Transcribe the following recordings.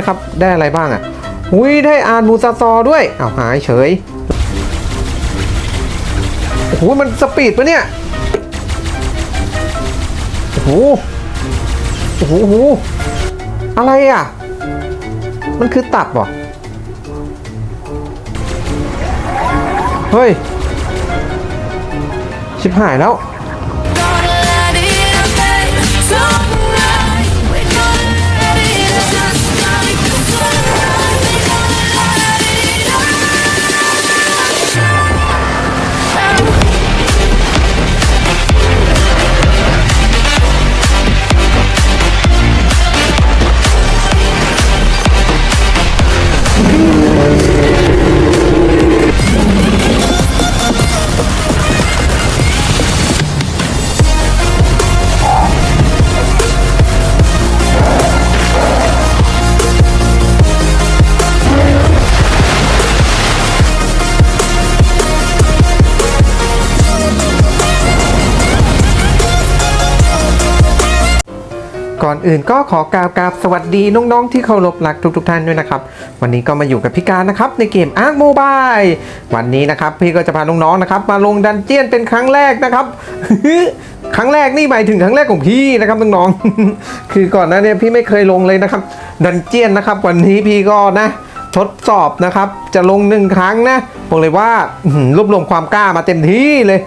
นะครับ ได้อะไรบ้างอะอุ้ยได้อ่านมูซาซอด้วยเอาหายเฉยโอ้โหมันสปีดปะเนี่ยโอ้โหโอ้โหโอ้โหอะไรอะ มันคือตับเหรอเฮ้ย ชิบหายแล้ว ก่อนอื่นก็ขอกราบกราบสวัสดีน้องๆที่เคารพรักทุกๆทท่านด้วยนะครับ วันนี้ก็มาอยู่กับพี่การนะครับในเกมอาร์ m โมบายวันนี้นะครับพี่ก็จะพาน้องๆนะครับมาลงดันเจียนเป็นครั้งแรกนะครับครั้งแรกนี่หมายถึงครั้งแรกของพี่นะครับน้องๆคือก่อนหน้านี้พี่ไม่เคยลงเลยนะครับดันเจียนนะครับ วันนี้พี่ก็นะทดสอบนะครับ จะลงหนึ่งครั้งนะบอกเลยว่ารวบรวมความกล้ามาเต็มที่เลย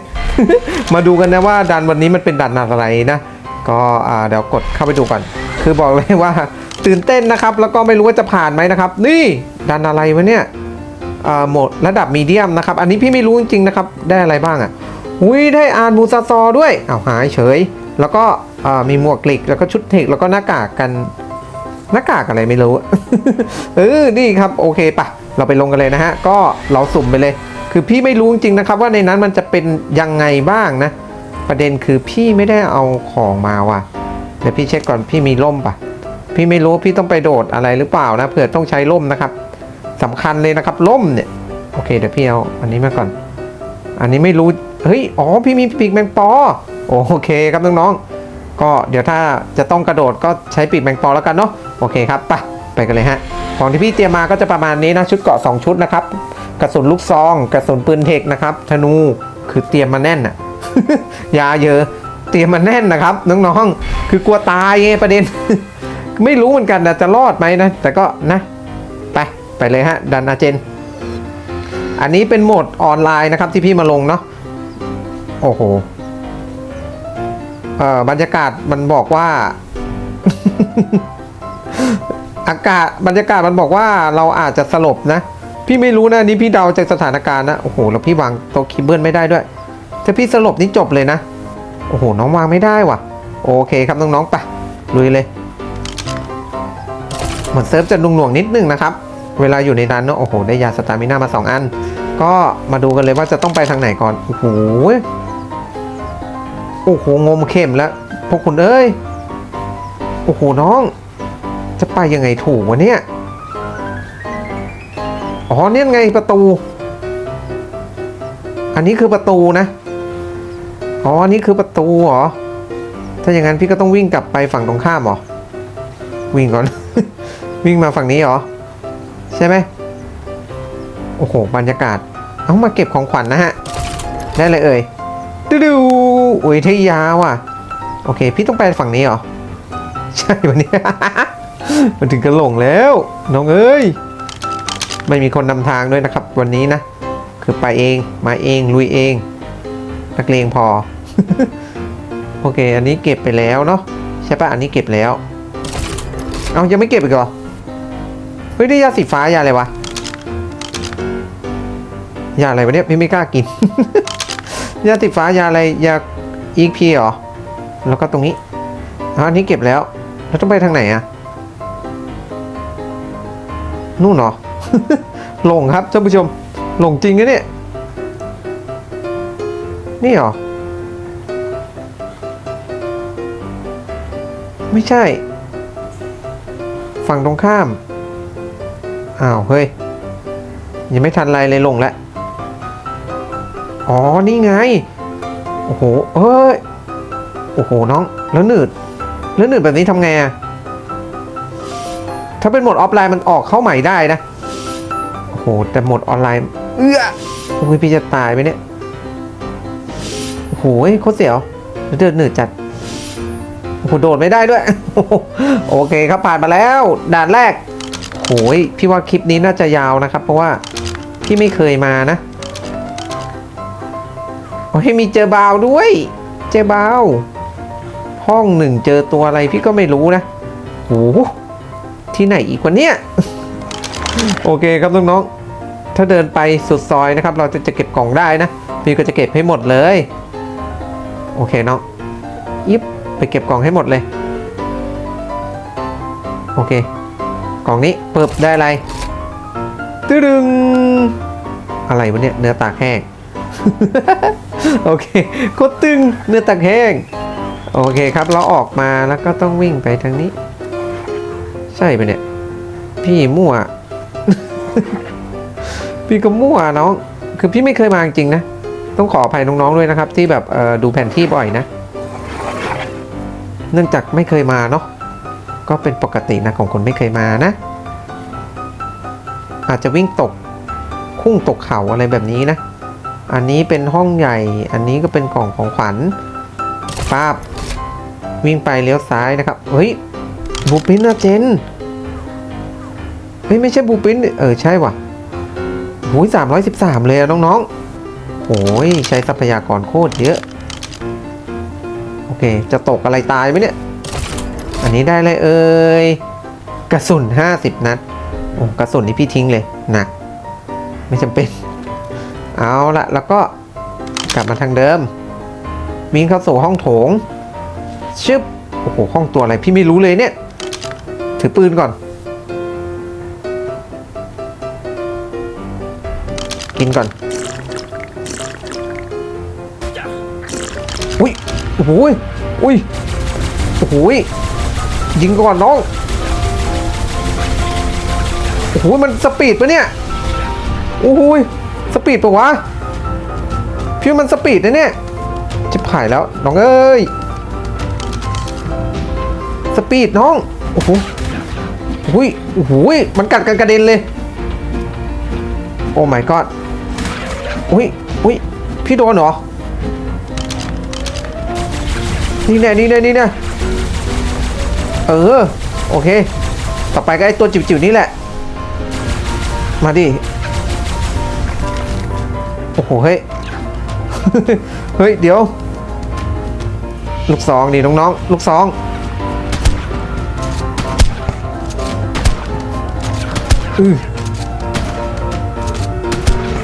มาดูกันนะว่าดันวันนี้มันเป็นดันอะไรนะ ก็อ่าเดี๋ยวกดเข้าไปดูก่อน คือบอกเลยว่าตื่นเต้นนะครับ แล้วก็ไม่รู้ว่าจะผ่านไหมนะครับ นี่ดันอะไรวะเนี่ยโหมดระดับมีเดียมนะครับ อันนี้พี่ไม่รู้จริงๆนะครับ ได้อะไรบ้างอะอุ้ยได้อ่านมูซาซอด้วยอ้าวหายเฉย แล้วก็มีหมวกกลิก แล้วก็ชุดเทคแล้วก็หน้ากากกัน หน้ากากอะไรไม่รู้ เออ นี่ครับ โอเคปะเราไปลงกันเลยนะฮะ ก็เราสุ่มไปเลย คือพี่ไม่รู้จริงๆนะครับ ว่าในนั้นมันจะเป็นยังไงบ้างนะ ประเด็นคือพี่ไม่ได้เอาของมาว่ะเดี๋ยวพี่เช็คก่อนพี่มีร่มปะพี่ไม่รู้พี่ต้องไปโดดอะไรหรือเปล่านะเผื่อต้องใช้ร่มนะครับสำคัญเลยนะครับร่มเนี่ยโอเคเดี๋ยวพี่เอาอันนี้มาก่อน อันนี้ไม่รู้เฮ้ยอ๋อพี่มีปีกแมงปอโอเคครับน้องๆก็เดี๋ยวถ้าจะต้องกระโดดก็ใช้ปีกแมงปอแล้วกันเนาะโอเคครับไปไปกันเลยฮะของที่พี่เตรียมมาก็จะประมาณนี้นะชุดเกาะ2ชุดนะครับกระสุนลูกซอง กระสุนปืนเทคนะครับธนูคือเตรียมมาแน่นอะ ยาเยอะ เตรียมมาแน่นนะครับ น้องๆ คือกลัวตายไงประเด็น ไม่รู้เหมือนกันนะจะรอดไหมนะ แต่ก็นะ ไป ไปเลยฮะ ดันอาเจน อันนี้เป็นโหมดออนไลน์นะครับที่พี่มาลงเนาะ โอ้โห เอ่อบรรยากาศมันบอกว่า อากาศบรรยากาศมันบอกว่าเราอาจจะสลบนะ พี่ไม่รู้นะนี่พี่เดาจากสถานการณ์นะ โอ้โห แล้วพี่วางโต๊ะคีเบิลไม่ได้ด้วย ถ้าพี่สลบนี่จบเลยนะ โอ้โห น้องวางไม่ได้ว่ะ โอเคครับน้องๆไปลุยเลยเหมือนเซิร์ฟจะลุงหน่วงๆนิดนึงนะครับ เวลาอยู่ในนั้นเนอะโอ้โห ได้ยาสตามิน่ามา 2 อัน ก็มาดูกันเลยว่าจะต้องไปทางไหนก่อน โอ้โห โอ้โห งมเข็มแล้ว พวกคุณเอ้ย โอ้โห น้อง จะไปยังไงถูกวะเนี่ย อ๋อเนี่ยไงประตู อันนี้คือประตูนะ อ๋อนนี้คือประตูเหรอ ถ้าอย่างนั้นพี่ก็ต้องวิ่งกลับไปฝั่งตรงข้ามเหรอ วิ่งก่อน วิ่งมาฝั่งนี้เหรอ ใช่ไหมโอ้โห บรรยากาศ เอามาเก็บของขวัญนนะฮะ ได้เลยเอ่ยดูดูอุ้ยที่ยาวอะ โอเค พี่ต้องไปฝั่งนี้เหรอ ใช่วันนี้ มันถึงกระหลงแล้ว น้องเอ้ย ไม่มีคนนำทางด้วยนะครับ วันนี้นะ คือไปเอง มาเอง ลุยเอง นักเลงพอ โอเค อันนี้เก็บไปแล้วเนาะใช่ปะอันนี้เก็บแล้ว เอายังไม่เก็บอีกเหรอเฮ้ยได้ยาสีฟ้ายาอะไรวะยาอะไรวะเนี่ยพี่ไม่กล้ากิน ยาติดฟ้ายาอะไรยาอีกพีเหรอ แล้วก็ตรงนี้อันนี้เก็บแล้ว แล้วต้องไปทางไหนอะนู่นเหรอหลงครับท่านผู้ชมหลงจริงนะเนี่ย นี่เหรอ ไม่ใช่ ฝั่งตรงข้าม อ้าว เฮ้ย ยังไม่ทันไรเลยลงแล้ว อ๋อ นี่ไง โอ้โห เอ้ย โอ้โห น้อง แล้วหนืด แล้วหนืดแบบนี้ทำไงอะถ้าเป็นโหมดออฟไลน์มันออกเข้าใหม่ได้นะ โอ้โห แต่โหมดออนไลน์ เอื้อโอ้ยพี่จะตายไหมเนี่ย โอ้โหโคตรเสียวเดินหนืดจัดโอ้โหโดดไม่ได้ด้วย โอเคครับผ่านมาแล้ว ด่านแรกโอ้ยพี่ว่าคลิปนี้น่าจะยาวนะครับ เพราะว่าพี่ไม่เคยมานะโอ้ยมีเจอบาวด้วย เจอบาวห้องหนึ่งเจอตัวอะไรพี่ก็ไม่รู้นะโอ้โหที่ไหนอีกวะเนี่ยโอเคครับน้องๆถ้าเดินไปสุดซอยนะครับ เราจะจะเก็บกล่องได้นะ พี่ก็จะเก็บให้หมดเลย โอเคน้องยิบไปเก็บกล่องให้หมดเลย โอเค กล่องนี้เปิบได้อะไรตึดึง อะไรวะเนี่ยเนื้อตากแห้ง โอเคโคตรตึงเนื้อตากแห้ง โอเคครับเราออกมาแล้วก็ต้องวิ่งไปทางนี้ ใช่ไปเนี่ย พี่มั่ว พี่ก็มั่วน้อง คือพี่ไม่เคยมาจริงนะ ต้องขออภัยน้องๆด้วยนะครับ ที่แบบดูแผนที่บ่อยนะ เนื่องจากไม่เคยมาเนาะก็เป็นปกตินะของคนไม่เคยมานะ อาจจะวิ่งตกคุ้งตกเขาอะไรแบบนี้นะ อันนี้เป็นห้องใหญ่ อันนี้ก็เป็นกล่องของขวัญป้าบวิ่งไปเลี้ยวซ้ายนะครับ เฮ้ยบูปินนะเจน เฮ้ย ไม่ใช่บูปิน เออ ใช่ว่ะหูยสามร้อยสิบสามเลยน้องๆ โอ้ยใช้ทรัพยากรโคตรเยอะ โอเค จะตกอะไรตายไหมเนี่ย อันนี้ได้เลยเอ่ยกระสุน 50 นัดโอ้กระสุนนี่พี่ทิ้งเลยหนัก ไม่จำเป็น เอาละแล้วก็กลับมาทางเดิมวิ่งเข้าสู่ห้องโถง ชึบ โอ้โห ห้องตัวอะไรพี่ไม่รู้เลยเนี่ย ถือปืนก่อน กินก่อน โอ้โหอุ้ยโอ้โหยยิงก่อนน้องโอ้โหมันสปีดปะเนี่ยโอ้โหยสปีดปะวะพี่มันสปีดนะเนี่ยจะผ่ายแล้วน้องเอ้ยสปีดน้องโอ้โหโอ้ยโอ้โหยมันกัดกันกระเด็นเลย โอ้ my god อุ้ยอุ้ยพี่โดนเหรอ นี่แน่นี่แน่นี่แน่เออ โอเค ต่อไปก็ไอตัวจิ๋วๆนี่แหละ มาดิ โอ้โห เฮ้ย เฮ้ย เดี๋ยว ลูกซองดิน้องๆ ลูกซอง อือ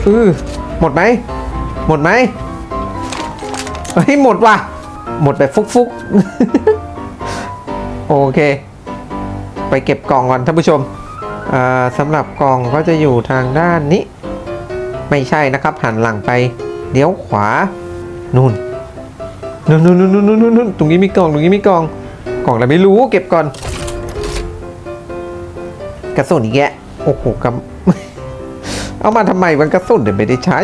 อือหมดไหม หมดไหม เฮ้ย หมดว่ะ หมดแบบฟุกๆ โอเค ไปเก็บกล่องก่อนท่านผู้ชมอ่าสำหรับกล่องก็จะอยู่ทางด้านนี้ ไม่ใช่นะครับ หันหลังไปเลี้ยวขวานู่นนู่นนู่นนู่นนู่นนู่นตรงนี้มีกล่องตรงนี้มีกล่อง กล่องอะไรไม่รู้เก็บก่อน กระสุนอีกแยะโอ้โหกำเอามาทำไมวันกระสุนเดี๋ยวไม่ได้ใช้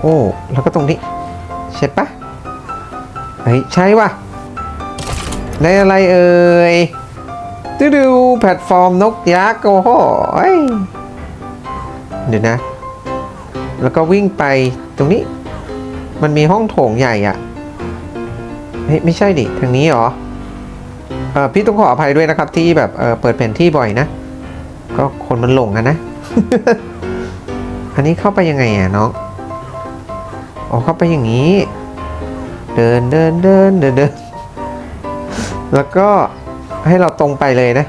โอ้แล้วก็ตรงนี้ ใช่ปะ เฮ้ยใช่ว่ะในอะไรเอ่ยดูดูแพลตฟอร์มนกยักษ์โอ้โหยเดี๋ยวนะ แล้วก็วิ่งไปตรงนี้ มันมีห้องโถงใหญ่อะ่ะเฮ้ยไม่ใช่ดิ ทางนี้เหรอเออพี่ต้องขออภัยด้วยนะครับที่แบบเออเปิดแผนที่บ่อยนะ ก็คนมันหลงอะนะ อันนี้เข้าไปยังไงอะน้องอ๋อเข้าไปอย่างนี้ เดินเดินเดินเดินเดินแล้วก็ให้เราตรงไปเลยนะ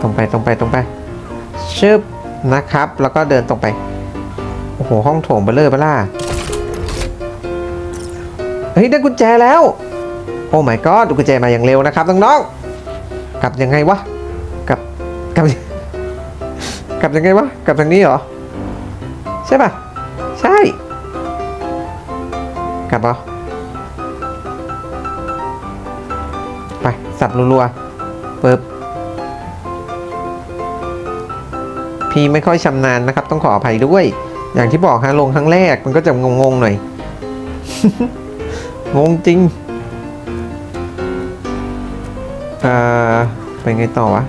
ตรงไปตรงไปตรงไปชึบนะครับ แล้วก็เดินตรงไป โอ้โห ห้องโถงเบลเลอร์เบล่าเฮ้ย ได้กุญแจแล้ว โอ้ my god ดูกุญแจมาอย่างเร็วนะครับน้องๆกลับยังไงวะกลับกลับกลับยังไงวะกลับทางนี้เหรอ ใช่ป่ะ ใช่ กลับเหรอ สับรัวๆเปิบพี่ไม่ค่อยชำนาญนะครับ ต้องขออภัยด้วย อย่างที่บอกฮะลงครั้งแรกมันก็จะงงๆหน่อย งงจริงอ่าไปไงต่อวะ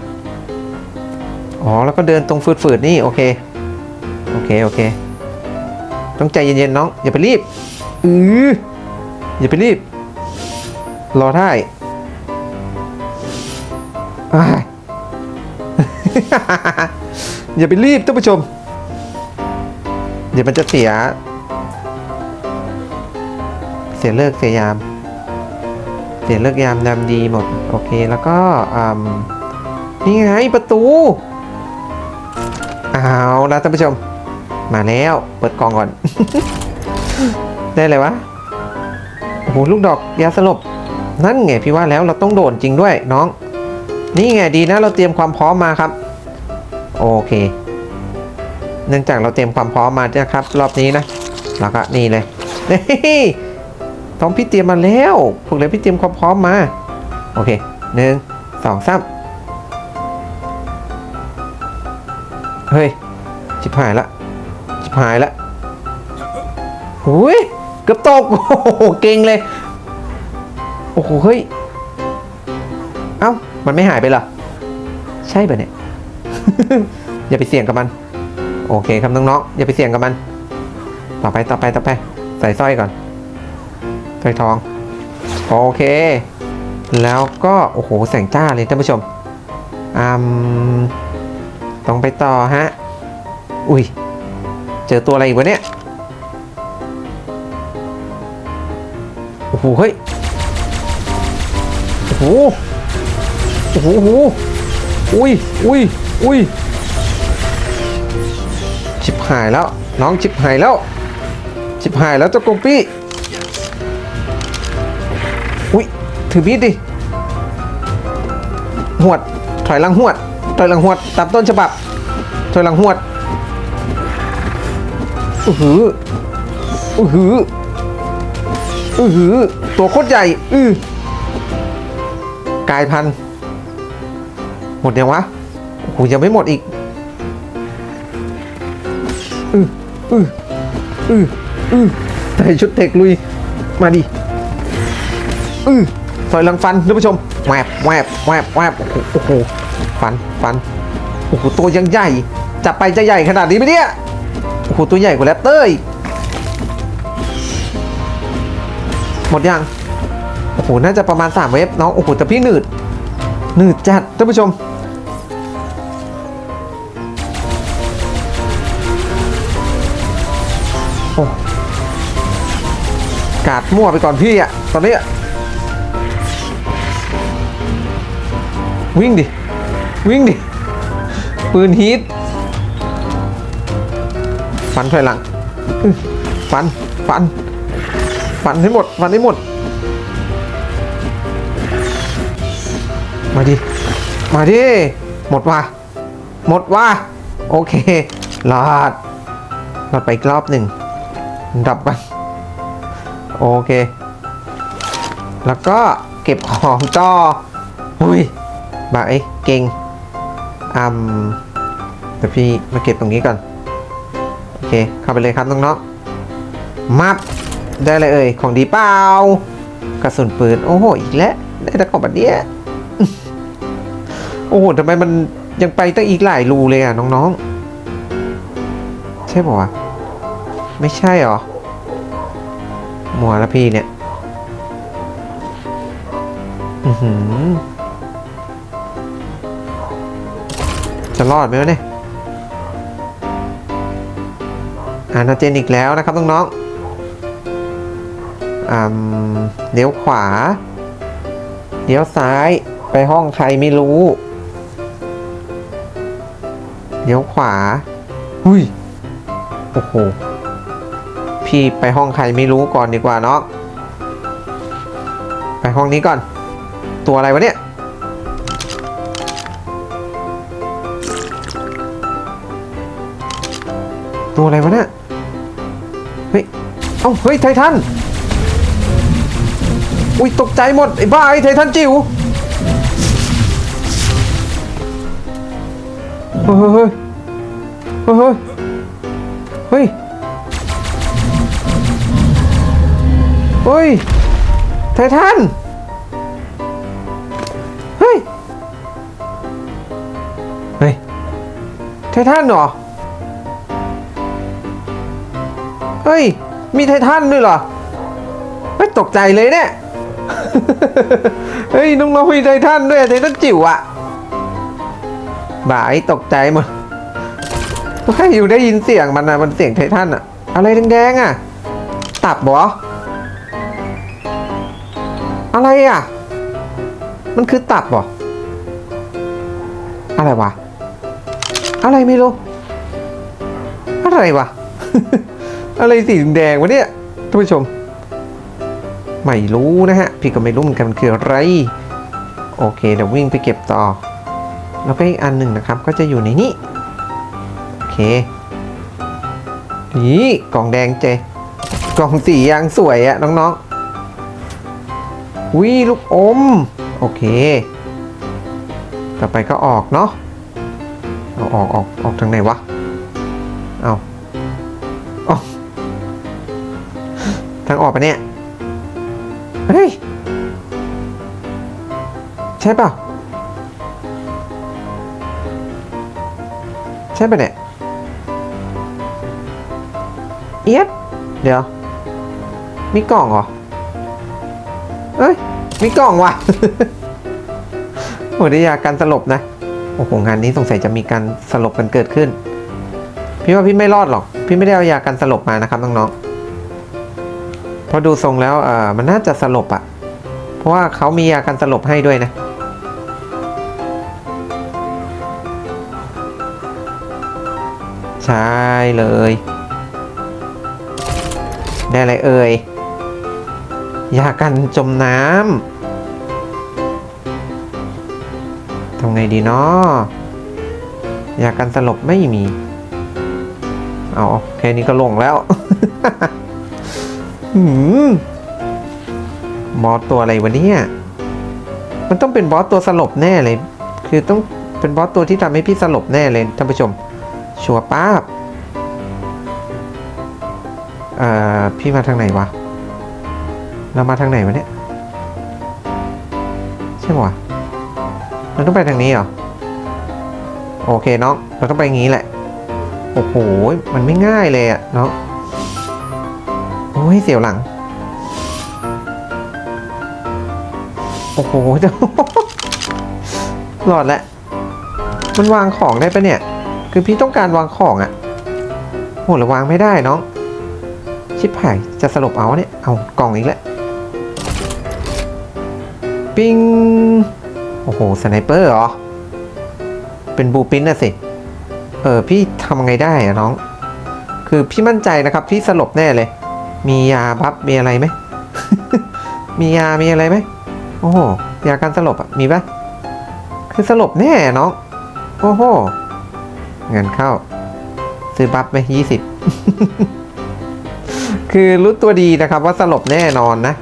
อ๋อ แล้วก็เดินตรงฝืดๆนี่ โอเค โอเค โอเค ต้องใจเย็นๆน้อง อย่าไปรีบ อืออย่าไปรีบ รอได้ อย่าไปรีบท่านผู้ชม เดี๋ยวมันจะเสีย เสียเลิกเสียยาม เสียเลิกยามดำดีหมด โอเคแล้วก็นี่ไงประตูเอาละท่านผู้ชม มาแล้ว เปิดกล่องก่อน ได้เลยวะโอ้โหลูกดอกยาสลบ นั่นไงพี่ว่าแล้วเราต้องโดนจริงด้วยน้อง นี่ไงดีนะเราเตรียมความพร้อมมาครับ โอเค เนื่องจากเราเตรียมความพร้อมมานะครับ รอบนี้นะแล้วก็นี่เลยนี่ต้องพี่เตรียมมาแล้วพวกเลยพี่เตรียมความพร้อมมา โอเคหนึ่งสองสามเฮ้ยชิบหายละชิบหายละหุยเกือบตกโอ้โหเก่งเลย โอ้โหเฮ้ย เอ้า มันไม่หายไปหรอ ใช่ปะเนี่ย อย่าไปเสี่ยงกับมัน โอเคครับน้องๆ อย่าไปเสี่ยงกับมัน ต่อไปต่อไปต่อไป ใส่สร้อยก่อนสร้อยทอง โอเค แล้วก็ โอ้โห แสงจ้าเลยท่านผู้ชมอืมต้องไปต่อฮะ อุ้ย เจอตัวอะไรอีกวะเนี่ย โอ้โห เฮ้ย โอ้โห โอ้โหโอ้โหอุ้ยอุ้ยอุ้ยชิบหายแล้ว น้องชิบหายแล้ว ชิบหายแล้วเจ้ากงปี้อุ้ยถือมีดดิหวด ถอยหลังหวด ถอยหลังหวดตามต้นฉบับ ถอยหลังหวดอือหืออือหืออือหือตัวโคตรใหญ่ อือกายพันธุ์ หมดยังวะโอ้โหยังไม่หมดอีกอืออืออืออือใส่ชุดเทคลุย มาดิอือถอยหลังฟันท่านผู้ชมแวบแวบแวบแวบโอ้โหฟันฟันโอ้โหตัวยังใหญ่จับไปจะใหญ่ขนาดนี้ไหมเนี่ยโอ้โหตัวใหญ่กว่าแรปเตอร์อีกหมดยังโอ้โหน่าจะประมาณ3เวฟน้องโอ้โหแต่พี่หนืดหนืดจัดท่านผู้ชม กาดมั่วไปก่อนพี่อะตอนนี้วิ่งดิ วิ่งดิ ปืนฮีทฟันถอยหลังฟัน ฟัน ฟันให้หมด ฟันให้หมด มาดิ มาดิ หมดว่ะหมดว่ะโอเครอดรอดไปอีกรอบหนึ่งดับกัน โอเค แล้วก็เก็บของต่ออุ้ยบาไอ้เก่งอืมเดี๋ยวพี่มาเก็บตรงนี้ก่อน โอเค เข้าไปเลยครับน้องๆมับได้เลยเอ่ย ของดีเปล่า กระสุนปืน โอ้โห อีกแล้ว ได้แต่ของแบบเนี้ยโอ้โหทำไมมันยังไปตั้งอีกหลายรูเลยอะ น้องๆ ใช่ป่าวะ ไม่ใช่หรอ มัวแล้วพี่เนี่ย อือหือ จะรอดไหมวะเนี่ยอานาเจนอีกแล้วนะครับน้องๆเลี้ยวขวา เลี้ยวซ้าย ไปห้องใครไม่รู้ เลี้ยวขวา หุยโอ้โห พี่ไปห้องใครไม่รู้ก่อนดีกว่าเนาะไปห้องนี้ก่อน ตัวอะไรวะเนี่ยตัวอะไรวะเนี่ยเฮ้ยเอ้าเฮ้ยไททันอุ้ยตกใจหมดไอ้บ้าไอ้ไททันจิ๋วเฮ้ยเฮ้ยเฮ้ยเฮ้ย เฮ้ย ไททัน เฮ้ย เฮ้ย ไททันเหรอ เฮ้ย มีไททันด้วยเหรอ เฮ้ย ตกใจเลยเนี่ย เฮ้ย น้องๆมีไททันด้วยไททันจิ๋วอะบ่ายตกใจหมดแค่อยู่ได้ยินเสียงมันนะมันเสียงไททันอะอะไรแดงๆอะตับเหรอ อะไรอะ มันคือตับเหรอ อะไรวะ อะไรไม่รู้ อะไรวะ อะไรสีแดงวะเนี่ยท่านผู้ชม ไม่รู้นะฮะ พี่ก็ไม่รู้เหมือนกันมันคืออะไร โอเคเดี๋ยววิ่งไปเก็บต่อ แล้วก็อีกอันหนึ่งนะครับ ก็จะอยู่ในนี้ โอเค นี่กล่องแดงเจกล่องสียางสวยอะน้องๆ วิลูกอม โอเค ต่อไปก็ออกเนาะเอาออกออกออกทางไหนวะ เอาออกทางออกปะเนี่ย เฮ้ย ใช่เปล่าใช่ปะเนี่ย เอียดเดี๋ยว มีกล่องเหรอ อ้ย มีกล่องว่ะโอ้ได้ยาการสลบนะ โอ้โห งานนี้สงสัยจะมีการสลบกันเกิดขึ้น พี่ว่าพี่ไม่รอดหรอก พี่ไม่ได้เอายากันสลบมานะครับน้องๆ เพราะดูทรงแล้วเออมันน่าจะสลบอะเพราะว่าเขามียากันสลบให้ด้วยนะใช่เลย ได้อะไรเอ่ย ยากันจมน้ำทำไงดีเนาะยากันสลบไม่มี เอาแค่นี้ก็ลงแล้วหืมบอสตัวอะไรวะเนี่ย มันต้องเป็นบอสตัวสลบแน่เลย คือต้องเป็นบอสตัวที่ทำให้พี่สลบแน่เลยท่านผู้ชม ชัวร์ป้าบ เอ่อ พี่มาทางไหนวะ เรามาทางไหนวะเนี่ย ใช่ปะวะเราต้องไปทางนี้เหรอ โอเคน้องเราต้องไปอย่างนี้แหละ โอ้โห มันไม่ง่ายเลยอะน้องโอ้ยเสียวหลัง โอ้โหจ้าหลอดแล้วมันวางของได้ปะเนี่ย คือพี่ต้องการวางของอะโหเราวางไม่ได้น้อง ชิบหายจะสลบเอาเนี่ย เอากล่องอีกแล้ว ปิงโอ้โห สไนเปอร์เหรอ เป็นบูปินนะสิ เออ พี่ทำไงได้อะน้อง คือพี่มั่นใจนะครับ พี่สลบแน่เลย มียาบัฟมีอะไรไหม มียา มีอะไรไหม โอ้โห ยาการสลบอะมีปะคือสลบแน่น้อง โอ้โหเงินเข้า ซื้อบัฟไหมยี่สิบ คือรู้ตัวดีนะครับว่าสลบแน่นอนนะ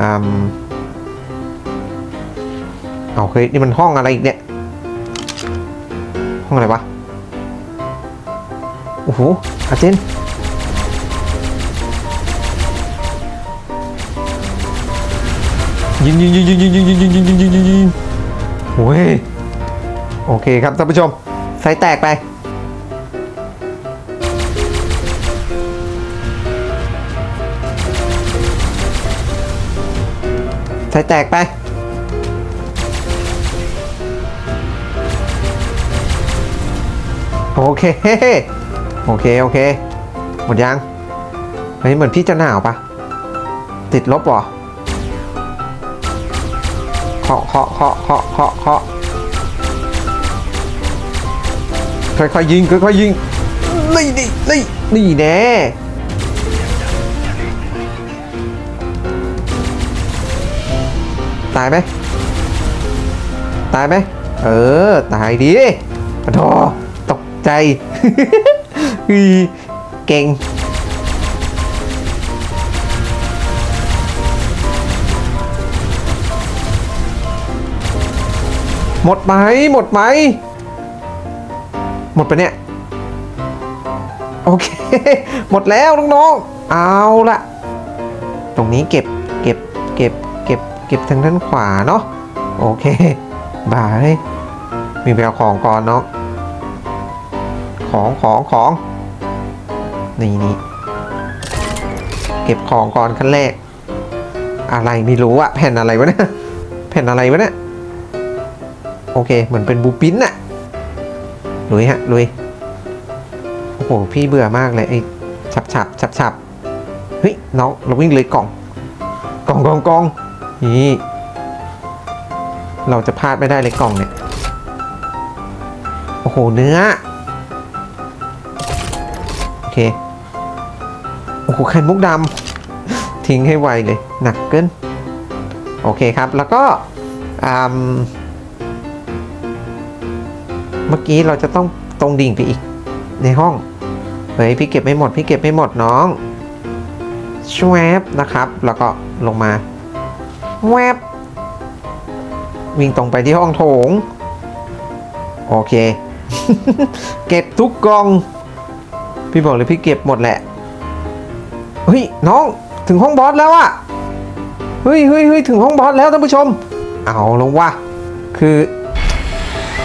อืมเอาเฮ้ยนี่มันห้องอะไรอีกเนี่ย ห้องอะไรวะ โอ้โหอาเจนยิงยิงยิงยิงยิงยิงยิงยิงยิงยิงยิงยิงยิงโอ้ยโอเคครับท่านผู้ชม ใส่แตกไป ใส่แตกไป โอเค โอเค โอเค หมดยังเฮ้ยเหมือนพี่จะหนาวปะติดลบเหรอเคาะเคาะเคาะเคาะเคาะเคาะค่อยๆยิงค่อยๆยิงนี่นี่นี่นี่แน่ ตายไหมตายไหมเออ ตายดีปะโทตกใจเก่งหมดไหมหมดไหมหมดไปเนี่ย โอเค หมดแล้วน้องๆเอาละตรงนี้เก็บเก็บเก็บ เก็บทางด้านขวาเนาะโอเคบายมีไปเอาของก่อนเนาะของของของนี่นี่เก็บของก่อนขั้นแรก อะไรไม่รู้อะแผ่นอะไรวะเนี่ยแผ่นอะไรวะเนี่ยโอเคเหมือนเป็นบูปินอะลุยฮะลุยโอ้โหพี่เบื่อมากเลยไอ้ฉับฉับฉับฉับเฮ้ยน้องเราวิ่งเลยกล่องกล่องกล่องกล่อง นี่ เราจะพลาดไม่ได้เลยกล่องเนี่ย โอ้โห เนื้อ โอเค โอ้โหไข่มุกดำทิ้งให้ไวเลย หนักเกิน โอเคครับ แล้วก็เมื่อกี้เราจะต้องตรงดิ่งไปอีกในห้อง เฮ้ย พี่เก็บไม่หมด พี่เก็บไม่หมดน้องชวบนะครับ แล้วก็ลงมา แวบวิ่งตรงไปที่ห้องโถง โอเค เก็บทุกกล่อง พี่บอกเลยพี่เก็บหมดแหละ เฮ้ย น้องถึงห้องบอสแล้วอะเฮ้ยเฮ้ยเฮ้ยถึงห้องบอสแล้วท่านผู้ชม เอาลงว่ะคือ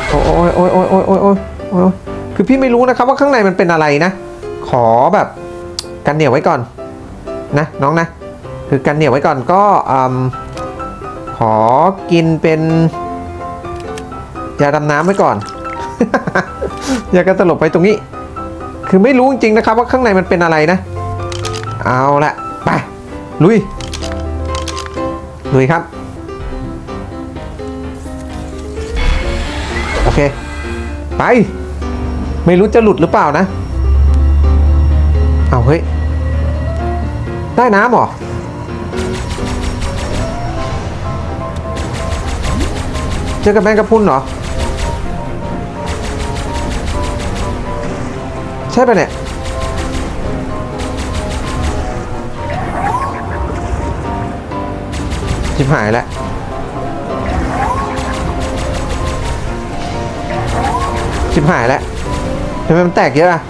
โอ้ยโอ้ยโอ้ยโอ้ยโอ้ยโอ้ยโอ้ยคือพี่ไม่รู้นะครับว่าข้างในมันเป็นอะไรนะ ขอแบบกันเหนียวไว้ก่อน นะ น้องนะ คือกันเหนียวไว้ก่อนก็อืม อกินเป็นยาดำน้ำไว้ก่อน ยากันตลบไปตรงนี้ คือไม่รู้จริงๆนะครับว่าข้างในมันเป็นอะไรนะ เอาละไป ลุย ลุยครับ โอเค ไป ไม่รู้จะหลุดหรือเปล่านะ เอาเฮ้ย ได้น้ำหรอ เจอกับแมงกะพุนเหรอ ใช่ปะเนี่ยชิบหายแล้วชิบหายแล้วทำไมมันแตกเยอะอะ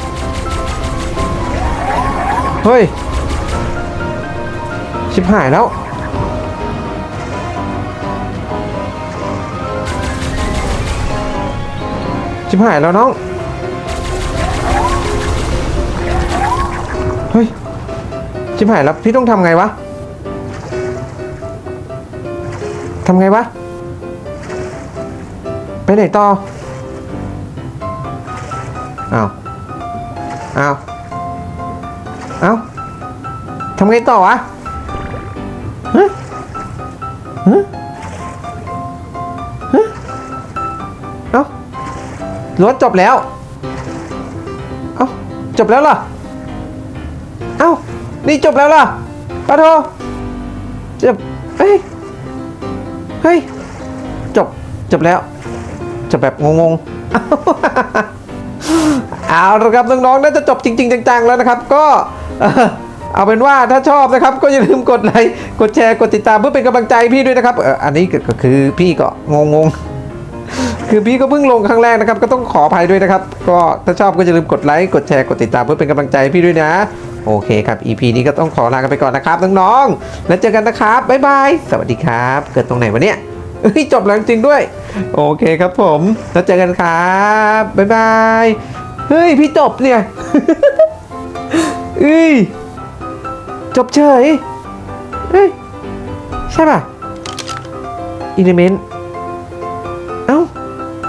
เฮ้ย ชิบหายแล้ว ชิบหายแล้วน้อง เฮ้ย ชิบหายแล้วพี่ต้องทำไงวะทำไงวะ ไปไหนต่อ อ้าว อ้าว อ้าวทำไงต่อวะ หรือว่าจบแล้ว เอ้า จบแล้วเหรอ เอ้า นี่จบแล้วเหรอปะโทจบเฮ้ย เฮ้ย จบ จบแล้ว จบแบบงงๆ เอาละครับน้องๆ น่าจะจบจริง ๆ จังๆ แล้วนะครับ ก็เอาเป็นว่าถ้าชอบนะครับก็อย่าลืมกดไลค์กดแชร์กดติดตามเพื่อเป็นกำลังใจพี่ด้วยนะครับเอออันนี้ก็ก็คือพี่ก็งงๆ คือพี่ก็เพิ่งลงครั้งแรกนะครับ ก็ต้องขออภัยด้วยนะครับ ก็ถ้าชอบก็อย่าลืมกดไลค์กดแชร์กดติดตามเพื่อเป็นกำลังใจให้พี่ด้วยนะ โอเคครับ EP นี้ก็ต้องขอลากันไปก่อนนะครับน้องๆแล้วเจอกันนะครับบ๊ายบายสวัสดีครับ เกิดตรงไหนวะเนี่ยเฮ้ยจบแล้วจริงด้วย โอเคครับผม แล้วเจอกันครับบ๊ายบายเฮ้ยพี่จบเนี่ยเอ้ยจบเฉยเฮ้ยใช่ป่ะอิเลเมนต์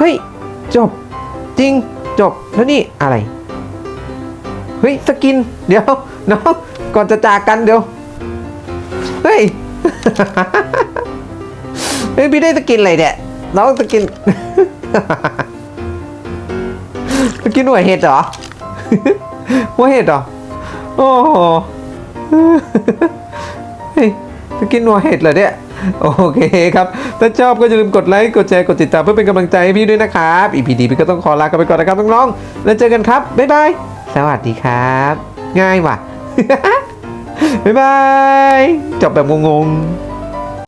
ฮ้ย จบจริงจบแล้วนี่อะไร เฮ้ย สกิน เดี๋ยวน้องก่อนจะจากกันเดี๋ยว เฮ้ยเฮ้ยพี่ได้สกินอะไรเนี่ยน้องสกิน สกินหัวเห็ดเหรอหัวเห็ดเหรอ โอ้โหเฮ้ยสกินหัวเห็ดเหรอเนี่ย โอเคครับ ถ้าชอบก็อย่าลืมกดไลค์กดแชร์กดติดตามเพื่อเป็นกำลังใจให้พี่ด้วยนะครับอีพีดีพี่ก็ต้องขอลากันไปก่อนนะครับน้องๆแล้วเจอกันครับบ๊ายบายสวัสดีครับ ง่ายว่ะบ๊ายบายจบแบบงงๆ